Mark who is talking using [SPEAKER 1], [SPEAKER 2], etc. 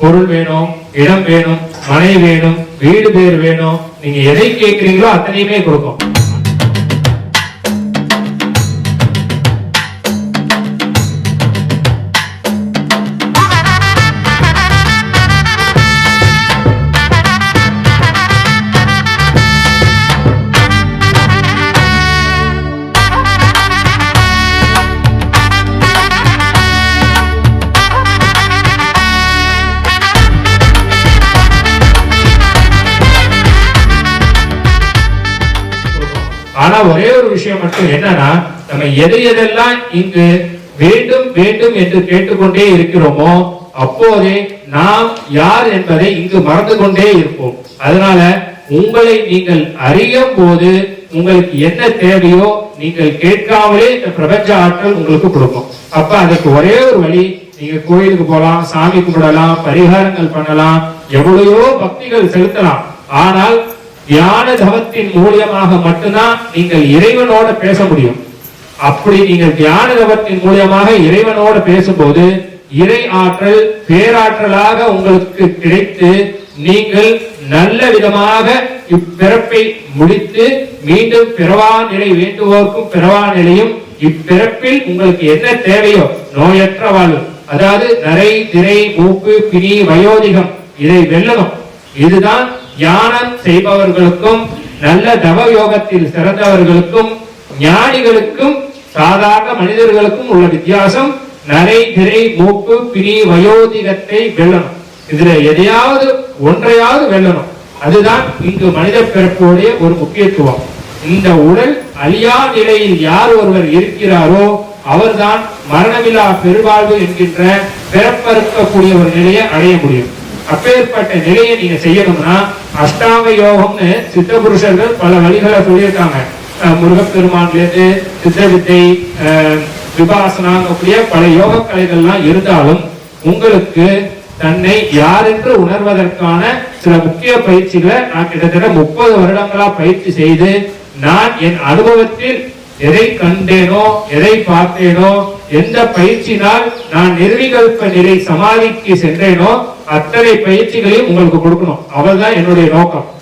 [SPEAKER 1] பொருள் வேணும் இடம் வேணும் மனை வேணும் வீடு பேர் வேணும். நீங்க எதை கேட்கிறீங்களோ அத்தனையுமே கொடுக்கும். ஆனா ஒரே ஒரு விஷயம் மட்டும் என்னன்னா நம்ம எதை எதெல்லாம் இங்கு வேண்டும் வேண்டும் என்று கேட்டுக்கொண்டே இருக்கிறோமோ அப்போதே நாம் யார் என்பதை இங்கு மறந்து கொண்டே இருப்போம். அதனால உங்களை நீங்கள் அறியும் போது உங்களுக்கு என்ன தேவையோ நீங்கள் கேட்காமலே இந்த பிரபஞ்ச ஆற்றல் உங்களுக்கு கொடுக்கும். அப்ப அதுக்கு ஒரே ஒரு வழி நீங்க கோயிலுக்கு போகலாம் சாமி கும்பிடலாம் பரிகாரங்கள் பண்ணலாம் எவ்வளையோ பக்திகள் செலுத்தலாம். ஆனால் தியான தவத்தின் மூலியமாக மட்டும்தான் நீங்கள் இறைவனோட பேச முடியும். அப்படி நீங்கள் தியான தவத்தின் மூலியமாக இறைவனோட பேசும்போது இறை ஆற்றல் பேராற்றலாக உங்களுக்கு கிடைத்து நீங்கள் நல்ல விதமாக இப்பிறப்பை முடித்து மீண்டும் பிறவா நிலை வேண்டுவோர்க்கும் பிறவா நிலையும் இப்பிறப்பில் உங்களுக்கு என்ன தேவையோ நோயற்ற வாழ்வு அதாவது நரை திரை மூக்கு பிணி வயோதிகம் இதை வெல்லணும். இதுதான் தியானம் செய்பவர்களுக்கும் நல்ல தவ யோகத்தில் சிறந்தவர்களுக்கும் ஞானிகளுக்கும் சாதாரண மனிதர்களுக்கும் உள்ள வித்தியாசம் நரை திரை மூக்கு பிரி வயோதிகத்தை வெல்லணும். இதுல எதையாவது ஒன்றையாவது வெல்லணும். அதுதான் இங்கு மனித பிறப்புடைய ஒரு முக்கியத்துவம். இந்த உடல் அழியா நிலையில் யார் ஒருவர் இருக்கிறாரோ அவர்தான் மரணமில்லா பெருவாழ்வு என்கின்ற பிறப்பறுக்கக்கூடிய ஒரு நிலையை அடைய முடியும். அப்பேற்பட்ட நிலையை நீங்க செய்யணும்னா அஷ்டாங்க யோகம்னு சித்த புருஷர்கள் பல வழிகளை சொல்லியிருக்காங்க. முருகப்பெருமான்லேருந்து சித்த வித்தை விபாசனாங்கக்கூடிய பல யோக கலைகள்லாம் இருந்தாலும் உங்களுக்கு தன்னை யார் என்று உணர்வதற்கான சில முக்கிய பயிற்சிகளை நான் கிட்டத்தட்ட முப்பது வருடங்களா பயிற்சி செய்து நான் என் அனுபவத்தில் எதை கண்டேனோ எதை பார்த்தேனோ எந்த பயிற்சினால் நான் நிர்விகல்ப நிலை சமாதிக்கு சென்றேனோ அத்தனை பயிற்சிகளையும் உங்களுக்கு கொடுக்கணும். அவர்தான் என்னுடைய நோக்கம்.